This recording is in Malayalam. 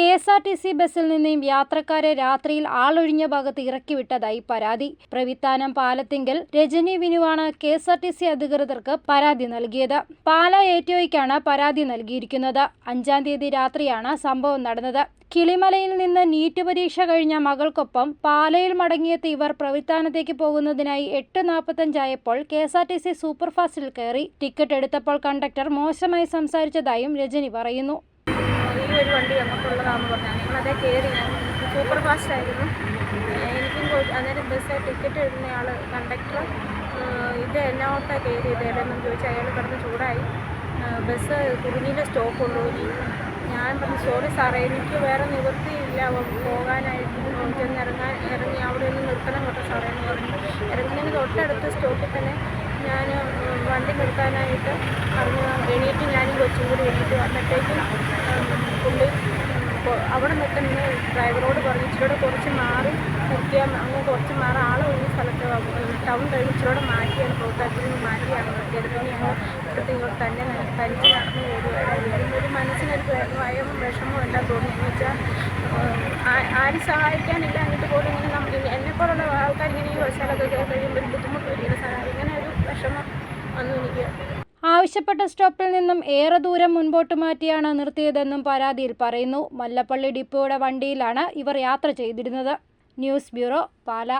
K S R T C ബസ്സിൽ നിന്നും യാത്രക്കാരെ രാത്രിയിൽ ആളൊഴിഞ്ഞ ഭാഗത്ത് ഇറക്കിവിട്ടതായി പരാതി. Pravithanam Palathinkal Rajani വിനുവാണ് K S R T C അധികൃതർക്ക് പരാതി നൽകിയത്. പാല ഏറ്റോയ്ക്കാണ് പരാതി നൽകിയിരിക്കുന്നത്. അഞ്ചാം തീയതി രാത്രിയാണ് സംഭവം നടന്നത്. കിളിമലയിൽ നിന്ന് നീറ്റ് പരീക്ഷ കഴിഞ്ഞ മകൾക്കൊപ്പം പാലയിൽ മടങ്ങിയെത്തി ഇവർ പ്രവിത്താനത്തേക്ക് പോകുന്നതിനായി എട്ട് നാൽപ്പത്തഞ്ചായപ്പോൾ K S R T C സൂപ്പർഫാസ്റ്റിൽ കയറി. ടിക്കറ്റ് എടുത്തപ്പോൾ കണ്ടക്ടർ മോശമായി സംസാരിച്ചതായും രജനി പറയുന്നു. ഒരു വണ്ടി നമുക്കുള്ളതാണെന്ന് പറഞ്ഞാൽ ഞങ്ങളതേ കയറി ഞാൻ സൂപ്പർ ഫാസ്റ്റ് ആയിരുന്നു. എനിക്കും അന്നേരം ബസ് ടിക്കറ്റ് എഴുതുന്നയാൾ കണ്ടക്ടർ ഇത് എന്നോട്ടാ കയറിയത് ഏടെന്നും ചോദിച്ച് അയാൾ കിടന്ന് ചൂടായി. ബസ് കുറുങ്ങിന്റെ സ്റ്റോപ്പ് കൊണ്ടുപോയി ഞാൻ പറഞ്ഞു സോറി സാറേ എനിക്ക് വേറെ നിവൃത്തിയില്ല. പോകാനായിട്ട് ചെന്ന് ഇറങ്ങാൻ ഇറങ്ങി അവിടെ ഒന്ന് നിർത്തണം കേട്ടോ സാറേ എന്ന് പറഞ്ഞു. ഇറങ്ങുന്നതിന് തൊട്ടടുത്ത സ്റ്റോപ്പിൽ തന്നെ ഞാൻ വണ്ടി നിർത്താനായിട്ട് പറഞ്ഞു എണീറ്റ് ഞാനും കൊച്ചും കൂടി എണീറ്റ്. വന്നപ്പോഴേക്കും പുള്ളി അവിടെ നിൽക്കുന്ന ഡ്രൈവറോട് പറഞ്ഞു ഇച്ചിരൂടെ കുറച്ച് മാറി നിർത്തിയാൽ അങ്ങ് കുറച്ച് മാറി. ആൾ ഒഴിഞ്ഞ സ്ഥലത്ത് ടൗൺ കഴിഞ്ഞ് ഇച്ചിരൂടെ മാറ്റിയാണ് പ്രോത്താറ്റിൽ നിന്ന് മാറ്റിയാണ്. നിർത്തിയത് പിന്നെ ഞങ്ങൾ ഇവിടുത്തെ ഇങ്ങോട്ട് തന്നെ തനിച്ച് നടന്നു വരുവായിരുന്നു. ഒരു മനസ്സിനൊരു ഭയം വിഷമവും എല്ലാം തോന്നി. എന്ന് വെച്ചാൽ ആരും സഹായിക്കാനില്ല. എന്നിട്ട് പോലും ഇങ്ങനെ നമ്മൾ എന്നെ പോലുള്ള ആൾക്കാർ ഇങ്ങനെ ഈ വശാലൊക്കെ കഴിയുമ്പോൾ ഒരു ബുദ്ധിമുട്ട് വരികയാണ് സഹായം ഇങ്ങനെ ഒരു വിഷമം വന്നു എനിക്ക്. ആവശ്യപ്പെട്ട സ്റ്റോപ്പിൽ നിന്നും ഏറെ ദൂരം മുൻപോട്ട് മാറ്റിയാണ് നിർത്തിയതെന്നും പരാതിയിൽ പറയുന്നു. മല്ലപ്പള്ളി ഡിപ്പോയുടെ വണ്ടിയിലാണ് ഇവർ യാത്ര ചെയ്തിരുന്നത്. News bureau Pala.